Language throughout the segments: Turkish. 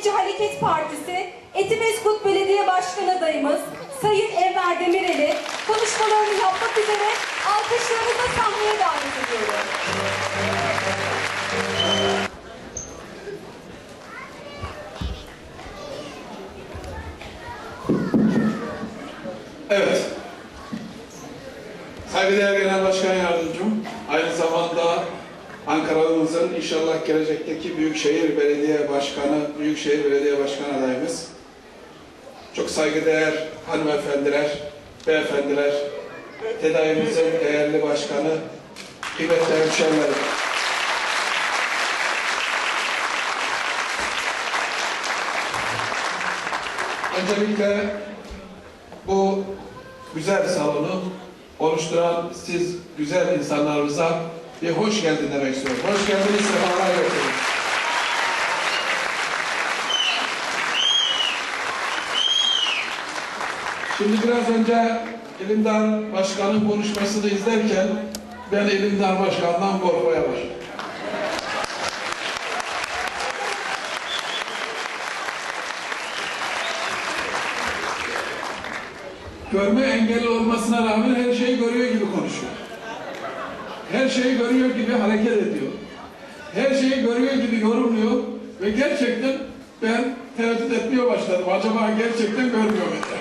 Milliyetçi Hareket Partisi Etimeskut Belediye Başkanı adayımız Sayın Enver Demirel'i konuşmalarını yapmak üzere alkışlarınızla sahneye davet ediyorum. Evet. Saygıdeğer Genel Başkan zamanda Ankara'mızın inşallah gelecekteki Büyükşehir Belediye Başkanı, Büyükşehir Belediye Başkanı adayımız. Çok saygıdeğer hanımefendiler, beyefendiler, tedavimizin değerli başkanı, kıymetli hemşehrilerim. Öncelikle bu güzel salonu oluşturan siz güzel insanlarımıza bir hoş geldin demek istiyorum. Hoş geldiniz, sefalar getirdiniz. Şimdi biraz önce İlimdar Başkan'ın konuşmasını izlerken ben İlimdar Başkan'dan korkmaya başladım. görme engelli olmasına rağmen her şeyi görüyor gibi konuşuyor. Her şeyi görüyor gibi hareket ediyor. Her şeyi görüyor gibi yorumluyor ve gerçekten ben tereddüt etmeye başladım. Acaba gerçekten görmüyor mu? diye.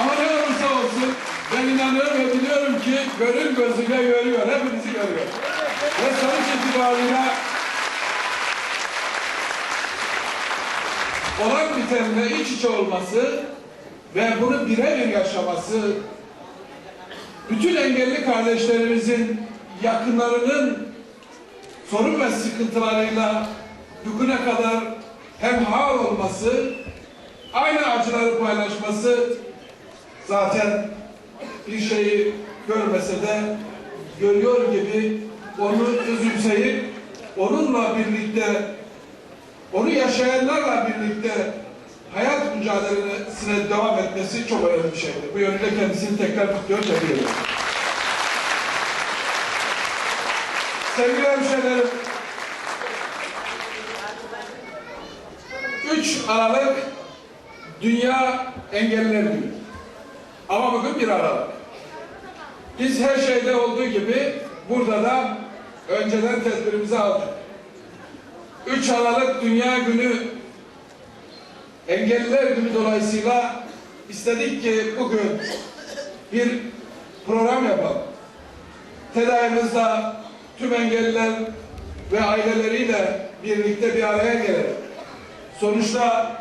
Ama ne olursa olsun ben inanıyorum ve biliyorum ki gönül gözüyle görüyor. Hepinizi görüyor. Ve sonuç itibariyle olan bitenle iç içe olması ve bunu birebir yaşaması bütün engelli kardeşlerimizin yakınlarının sorun ve sıkıntılarıyla bugüne kadar hem hal olması aynı acıları paylaşması zaten bir şeyi görmese de görüyor gibi onu özümseyip onunla birlikte onu yaşayanlarla birlikte hayat mücadelesine devam etmesi çok önemli bir şeydir. Bu yönüyle kendisini tekrar kutluyor, tebrik ediyorum. Sevgili hemşehrilerim, 3 Aralık Dünya Engelliler Günü. Ama bugün 1 Aralık. Biz her şeyde olduğu gibi burada da önceden tedbirimizi aldık. 3 Aralık Dünya Günü Engelliler Günü dolayısıyla istedik ki bugün bir program yapalım. Tedavimizde tüm engelliler ve aileleriyle birlikte bir araya gelelim. Sonuçta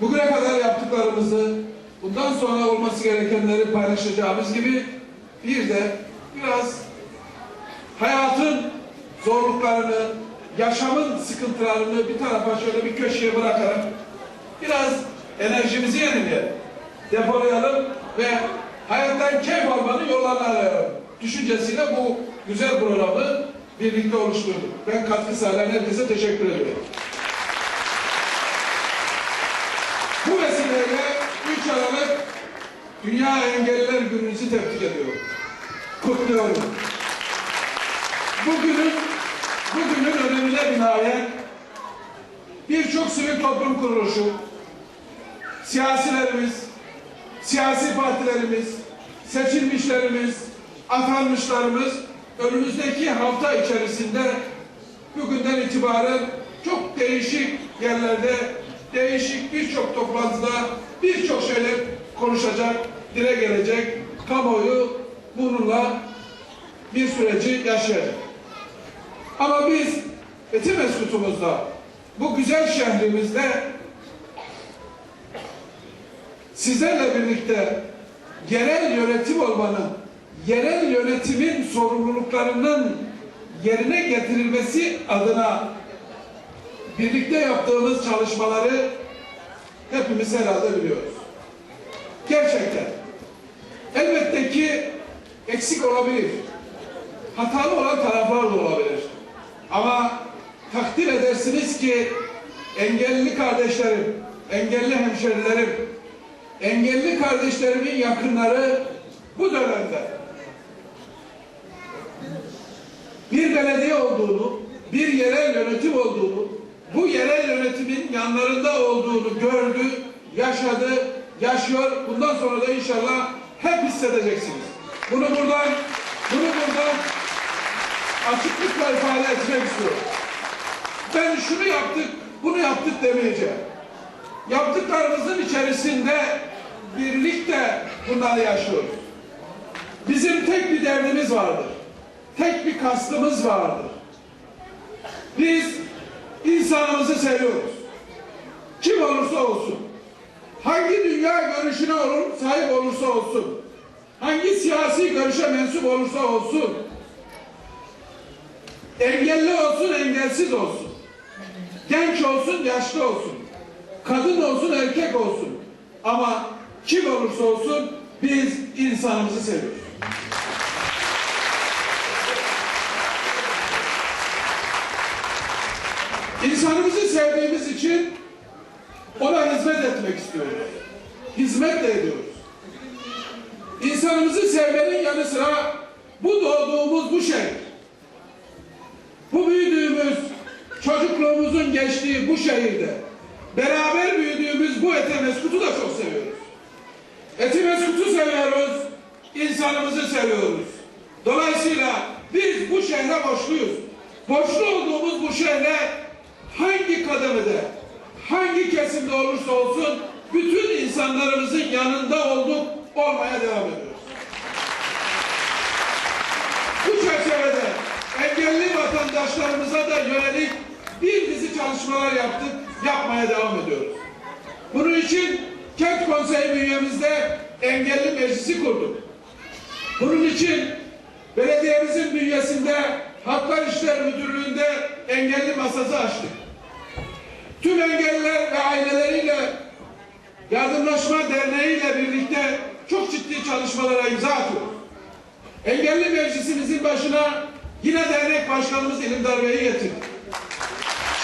bugüne kadar yaptıklarımızı bundan sonra olması gerekenleri paylaşacağımız gibi bir de biraz hayatın zorluklarını, yaşamın sıkıntılarını bir tarafa şöyle bir köşeye bırakarak biraz enerjimizi yenileyelim, depolayalım ve hayattan keyif almanın yollarını arayalım. Düşüncesiyle bu güzel programı birlikte oluşturduk. Ben katkı sağlayan herkese teşekkür ediyorum. Bu vesileyle 3 Aralık Dünya Engelliler Günü'nüzü tebrik ediyorum. Kutluyorum. Bugünün önemine binaen birçok sivil toplum kuruluşu, siyasilerimiz, siyasi partilerimiz, seçilmişlerimiz, atanmışlarımız önümüzdeki hafta içerisinde bugünden itibaren çok değişik yerlerde, değişik birçok toplantıda birçok şeyler konuşacak, dile gelecek. Kamuoyu bununla bir süreci yaşayacak. Ama biz Etimesgut'umuzda bu güzel şehrimizde sizlerle birlikte yerel yönetim olmanın, yerel yönetimin sorumluluklarının yerine getirilmesi adına birlikte yaptığımız çalışmaları hepimiz herhalde biliyoruz. Gerçekten. Elbette ki eksik olabilir. Hatalı olan taraflar da olabilir. Ama takdir edersiniz ki engelli kardeşlerim, engelli hemşerilerim, engelli kardeşlerimin yakınları bu dönemde bir belediye olduğunu, bir yerel yönetim olduğunu, bu yerel yönetimin yanlarında olduğunu gördü, yaşadı, yaşıyor. Bundan sonra da inşallah hep hissedeceksiniz. Bunu buradan, bunu buradan açıklıkla ifade etmek istiyorum. Ben şunu yaptık, bunu yaptık demeyeceğim. Yaptıklarımızın içerisinde birlikte bunları yaşıyoruz. Bizim tek bir derdimiz vardır. Tek bir kastımız vardır. Biz insanımızı seviyoruz. Kim olursa olsun. Hangi dünya görüşüne olur, sahip olursa olsun. Hangi siyasi görüşe mensup olursa olsun. Engelli olsun, engelsiz olsun. Genç olsun, yaşlı olsun. Kadın olsun, erkek olsun. Ama kim olursa olsun biz insanımızı seviyoruz. İnsanımızı sevdiğimiz için ona hizmet etmek istiyoruz. Hizmet de ediyoruz. İnsanımızı sevmenin yanı sıra bu doğduğumuz bu şey, bu büyüdüğümüz, çocukluğumuzun geçtiği bu şehirde beraber büyüdüğümüz bu Etemeskut'u da çok seviyoruz. Etimeskut'u seviyoruz, insanımızı seviyoruz. Dolayısıyla biz bu şehre borçluyuz. Borçlu olduğumuz bu şehre hangi kademede, hangi kesimde olursa olsun bütün insanlarımızın yanında olduk, olmaya devam ediyoruz. Bu çerçevede engelli vatandaşlarımıza da yönelik bir dizi çalışmalar yaptık, yapmaya devam ediyoruz. Bunun için Kent Konseyi bünyemizde engelli meclisi kurduk. Bunun için belediyemizin bünyesinde Haklar İşler Müdürlüğü'nde engelli masası açtık. Tüm engelliler ve aileleriyle Yardımlaşma Derneği ile birlikte çok ciddi çalışmalara imza atıyoruz. Engelli Meclisimizin başına yine dernek başkanımız İlimdar Bey'i getirdik.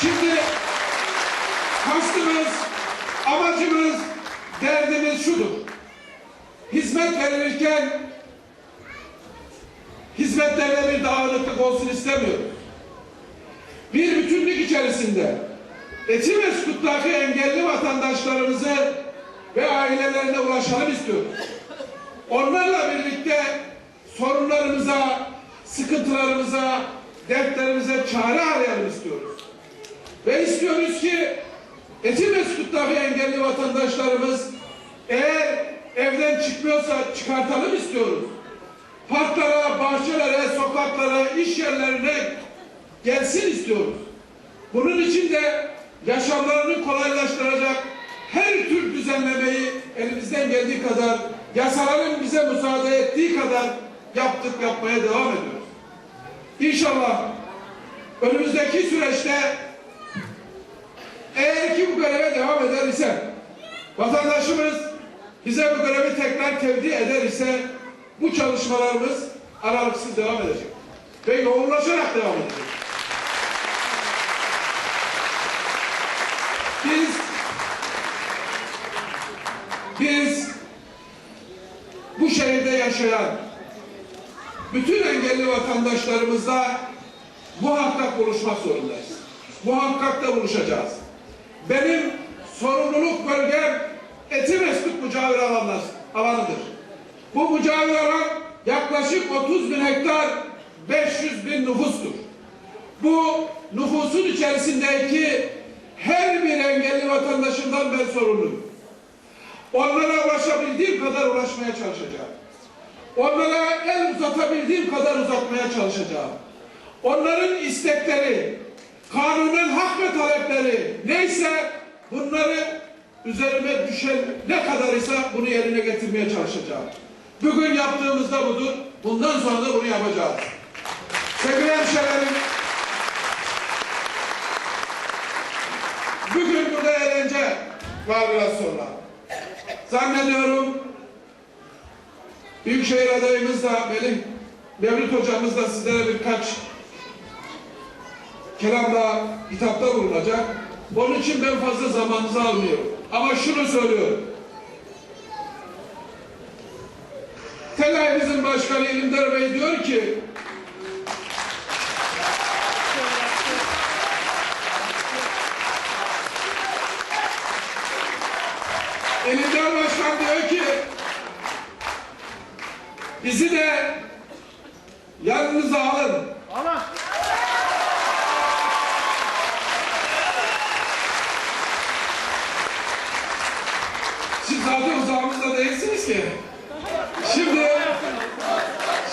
Şimdi kastımız, amacımız, derdimiz şudur. Hizmet verilirken hizmetlerde bir dağınıklık olsun istemiyoruz. Bir bütünlük içerisinde Etimeskut'taki engelli vatandaşlarımızı ve ailelerine ulaşalım istiyoruz. Onlarla birlikte sorunlarımıza, sıkıntılarımıza, dertlerimize çare arayalım istiyoruz. Ve istiyoruz ki Etimeskut'taki engelli vatandaşlarımız eğer evden çıkmıyorsa çıkartalım istiyoruz. Parklara, bahçelere, sokaklara, iş yerlerine gelsin istiyoruz. Bunun için de yaşamlarını kolaylaştıracak her tür düzenlemeyi elimizden geldiği kadar, yasaların bize müsaade ettiği kadar yaptık, yapmaya devam ediyoruz. İnşallah önümüzdeki süreçte eğer ki bu göreve devam eder ise, vatandaşımız bize bu görevi tekrar tevdi eder ise bu çalışmalarımız aralıksız devam edecek. Ve yoğunlaşarak devam edecek. Biz biz bu şehirde yaşayan bütün engelli vatandaşlarımızla muhakkak buluşmak zorundayız. Muhakkak da buluşacağız. Benim sorumluluk bölgem Etimeskut mücavir alanlar, alanıdır. Bu mücavir alan yaklaşık 30 bin hektar 500 bin nüfustur. Bu nüfusun içerisindeki her bir engelli vatandaşından ben sorumluyum. Onlara ulaşabildiğim kadar ulaşmaya çalışacağım. Onlara el uzatabildiğim kadar uzatmaya çalışacağım. Onların istekleri, kanunun hak ve talepleri neyse bunları üzerime düşen ne kadar ise bunu yerine getirmeye çalışacağım. Bugün yaptığımızda budur. Bundan sonra da bunu yapacağız. Sevgili hemşehrilerim, bugün burada eğlence var biraz sonra. Zannediyorum Büyükşehir adayımız da Melih Mevlüt hocamız da sizlere birkaç kelamda hitapta bulunacak. Onun için ben fazla zamanınızı almıyorum. Ama şunu söylüyorum. Telayimizin başkanı İlimdar Bey diyor ki Şimdi,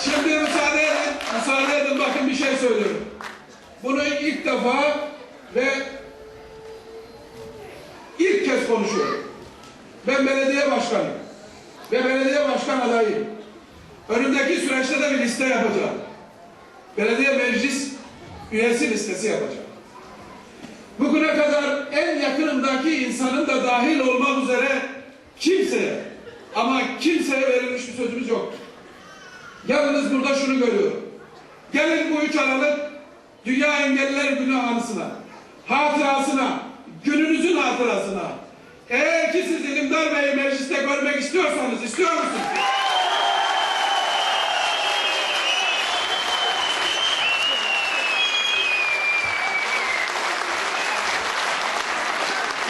şimdi müsaade edin, müsaade edin bakın bir şey söylüyorum. Bunu ilk defa ve ilk kez konuşuyorum. Ben belediye başkanıyım ve belediye başkan adayıyım. Önümdeki süreçte de bir liste yapacağım. Belediye meclis üyesi listesi yapacağım. Bugüne kadar en yakınımdaki insanın da dahil olmak üzere kimseye ama kimseye verilmiş bir sözümüz yok. Yalnız burada şunu görüyorum. Gelin bu üç Aralık Dünya Engelliler Günü anısına, hatırasına, gününüzün hatırasına. Eğer ki siz İlimdar Bey'i mecliste görmek istiyorsanız, istiyor musunuz?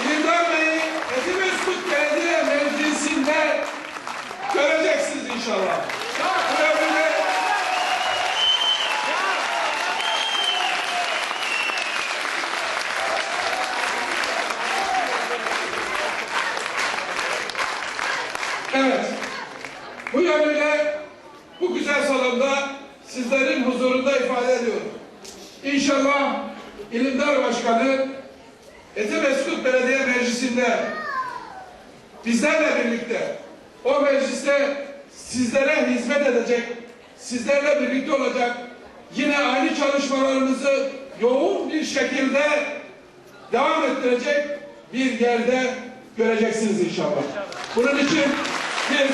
İlimdar Bey'i Etimeskut Belediye Meclisi'nde göreceksiniz inşallah. Ve böyle Evet. Bu yönüyle bu salonda sizlerin huzurunda ifade ediyorum. İnşallah İlimdar Başkanı Etimeskut Belediye Meclisi'nde bizlerle birlikte o mecliste sizlere hizmet edecek, sizlerle birlikte olacak, yine aynı çalışmalarımızı yoğun bir şekilde devam ettirecek bir yerde göreceksiniz inşallah. Bunun için biz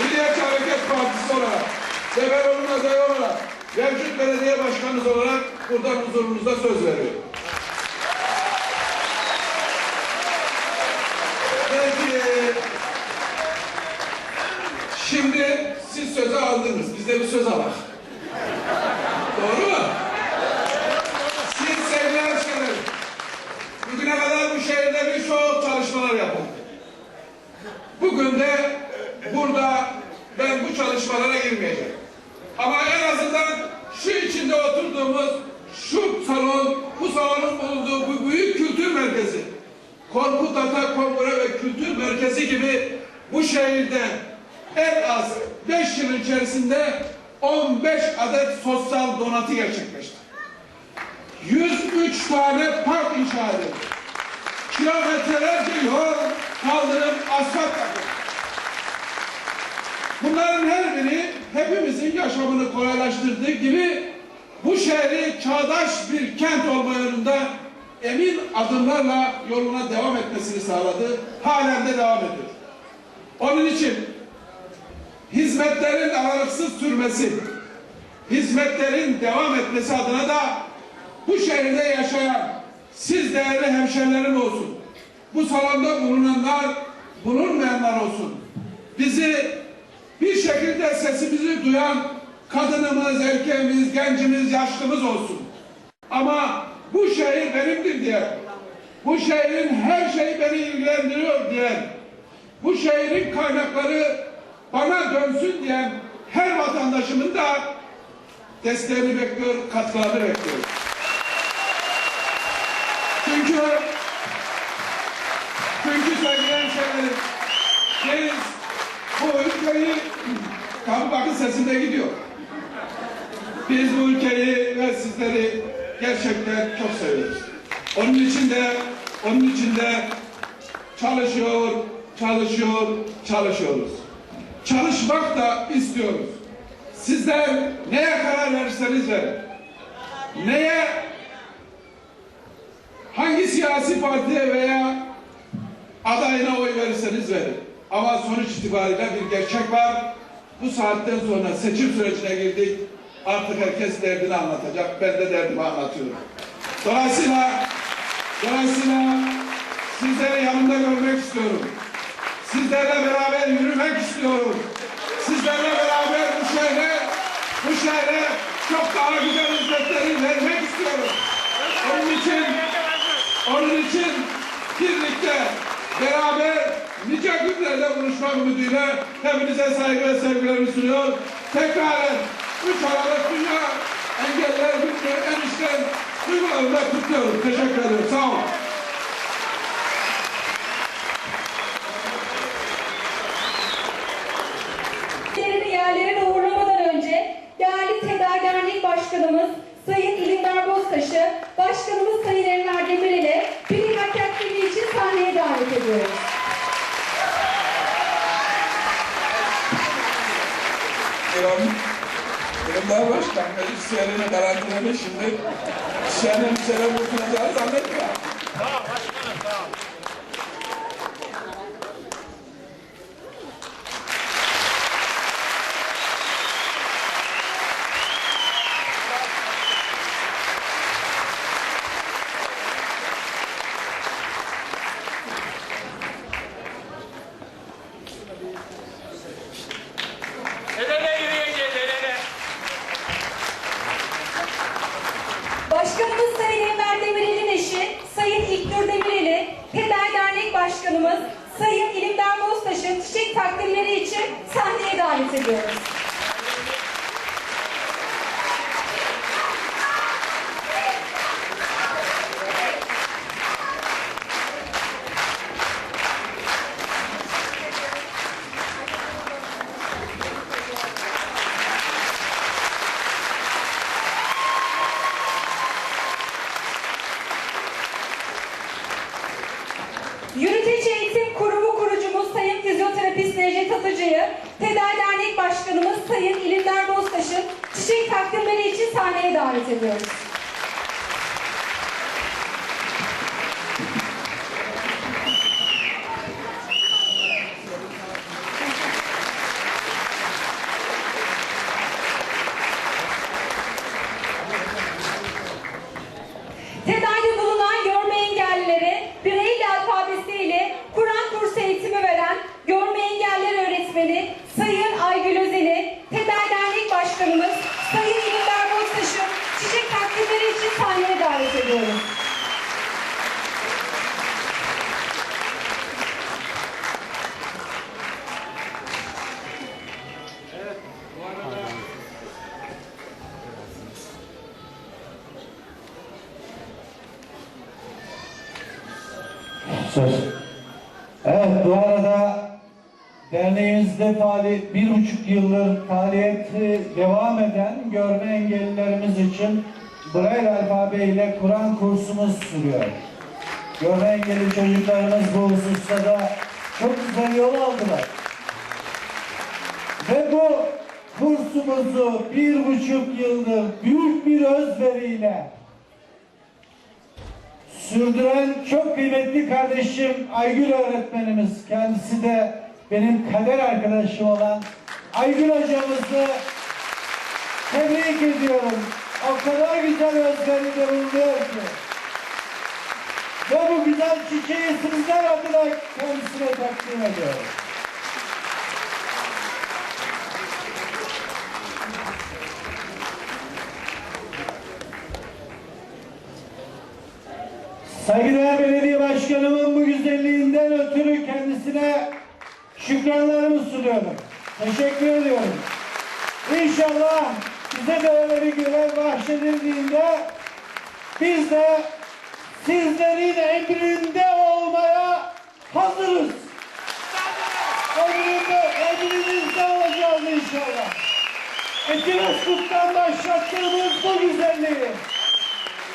Milliyetçi Hareket Partisi olarak onun adayı olarak mevcut belediye başkanımız olarak buradan huzurunuzda söz veriyorum. Peki, şimdi siz söze aldınız. Biz de bir söz alalım. Doğru mu? Siz sevgili hemşehrilerim, bugüne kadar bu şehirde birçok çalışmalar yapıldı. Bugün de burada ben bu çalışmalara girmeyeceğim. Ama en azından şu içinde oturduğumuz şu salon, bu salonun bulunduğu bu büyük kültür merkezi, Korkut Ata Kongre ve Kültür Merkezi gibi bu şehirde en az 5 yıl içerisinde 15 adet sosyal donatı gerçekleşti. 103 tane park inşa edildi. Kilometrelerce yol, kaldırım, asfalt yapıldı. Bunların her biri hepimizin yaşamını kolaylaştırdığı gibi bu şehri çağdaş bir kent olma yönünde emin adımlarla yoluna devam etmesini sağladı. Halen de devam ediyor. Onun için hizmetlerin aralıksız sürmesi, hizmetlerin devam etmesi adına da bu şehirde yaşayan siz değerli hemşerilerim olsun. Bu salonda bulunanlar, bulunmayanlar olsun. Bizi şekilde sesimizi duyan kadınımız, erkeğimiz, gencimiz, yaşlımız olsun. Ama bu şehir benimdir diye, bu şehrin her şeyi beni ilgilendiriyor diyen, bu şehrin kaynakları bana dönsün diyen her vatandaşımın da desteğini bekliyor, katkılarını bekliyor. Çünkü çünkü sevgili hemşehrilerim biz bu ülkeyi kan bakın sesinde gidiyor. Biz bu ülkeyi ve sizleri gerçekten çok seviyoruz. Onun için de onun için de çalışıyor, çalışıyor, çalışıyoruz. Çalışmak da istiyoruz. Sizler neye karar verirseniz verin. Neye hangi siyasi partiye veya adayına oy verirseniz verin. Ama sonuç itibariyle bir gerçek var. Bu saatten sonra seçim sürecine girdik. Artık herkes derdini anlatacak. Ben de derdimi anlatıyorum. Dolayısıyla dolayısıyla sizleri yanımda görmek istiyorum. Sizlerle beraber yürümek istiyorum. Sizlerle beraber bu şehre bu şehre çok daha güzel hizmetleri vermek istiyorum. Onun için onun için birlikte beraber Nice günlerle buluşmak ümidiyle hepinize saygı ve sevgilerimi sunuyor. Tekraren üç Aralık Dünya Engeller Günü en içten duygularımla kutluyorum. Teşekkür ederim. Sağ olun. yerlerine uğurlamadan önce değerli TEDA Başkanımız Sayın İlindar Boztaş'ı, Başkanımız Sayın Enver Demir ile Bilim Akademi için sahneye davet ediyoruz. Kurum, kurumlar başkan meclis üyelerine garantiledi. Şimdi şenlik sene kurtulacağız ama Başkanımız Sayın İlimdar Bostaş'ın çiçek takdimleri için sahneye davet ediyoruz. Atıcı'yı, Peder Dernek Başkanımız Sayın İlimdar Bostaş'ın çiçek takdimleri için sahneye davet ediyoruz. Söz. Evet bu arada derneğimizde faaliyet, bir buçuk yıldır faaliyeti devam eden görme engellilerimiz için Braille alfabe ile Kur'an kursumuz sürüyor. Görme engelli çocuklarımız bu hususta da çok güzel yol aldılar. Ve bu kursumuzu bir buçuk yıldır büyük bir özveriyle sürdüren çok kıymetli kardeşim Aygül öğretmenimiz, kendisi de benim kader arkadaşım olan Aygül hocamızı tebrik ediyorum. O kadar güzel özveride bulunuyor ki. Ve bu güzel çiçeği sizler adına kendisine takdim ediyorum. Saygıdeğer Belediye Başkanımın bu güzelliğinden ötürü kendisine şükranlarımı sunuyorum. Teşekkür ediyorum. İnşallah bize de öyle bir görev bahşedildiğinde biz de sizlerin emrinde olmaya hazırız. Emrinde, emrinizde olacağız inşallah. Etimeskut'tan başlattığımız bu güzelliği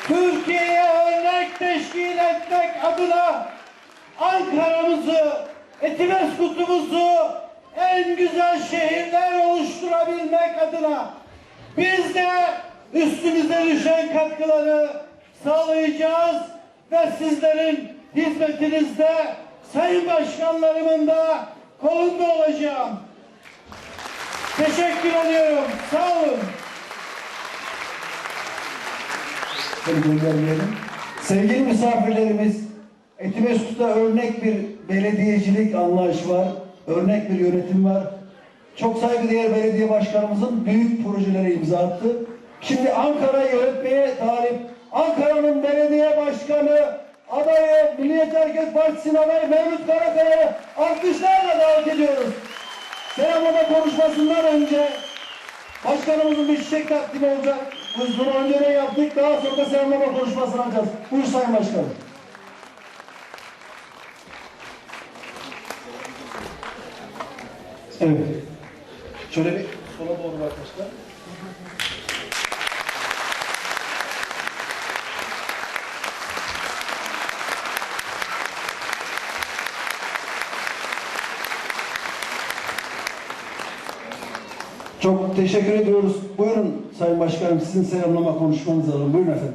Türkiye'ye örnek teşkil etmek adına Ankara'mızı, Etimeskut'umuzu en güzel şehirler oluşturabilmek adına biz de üstümüze düşen katkıları sağlayacağız ve sizlerin hizmetinizde Sayın Başkanlarımın da kolunda olacağım. Teşekkür ediyorum. Sağ olun. Göndermeyelim. Sevgili misafirlerimiz, Etimesgut'ta örnek bir belediyecilik anlayışı var, örnek bir yönetim var. Çok saygıdeğer belediye başkanımızın büyük projelere imza attı. Şimdi Ankara'yı yönetmeye talip, Ankara'nın belediye başkanı, adayı, Milliyetçi Hareket Partisi'nin adayı Mevlüt Karakaya'yı alkışlarla davet ediyoruz. Selamlama konuşmasından önce Başkanımızın bir çiçek takdimi olacak. Biz bunu önceden yaptık. Daha sonra selamlama konuşmasını alacağız. Buyur Sayın Başkanım. Evet. Şöyle bir sola doğru arkadaşlar. Çok teşekkür ediyoruz. Buyurun Sayın Başkanım sizin selamlama konuşmanızı alalım. Buyurun efendim.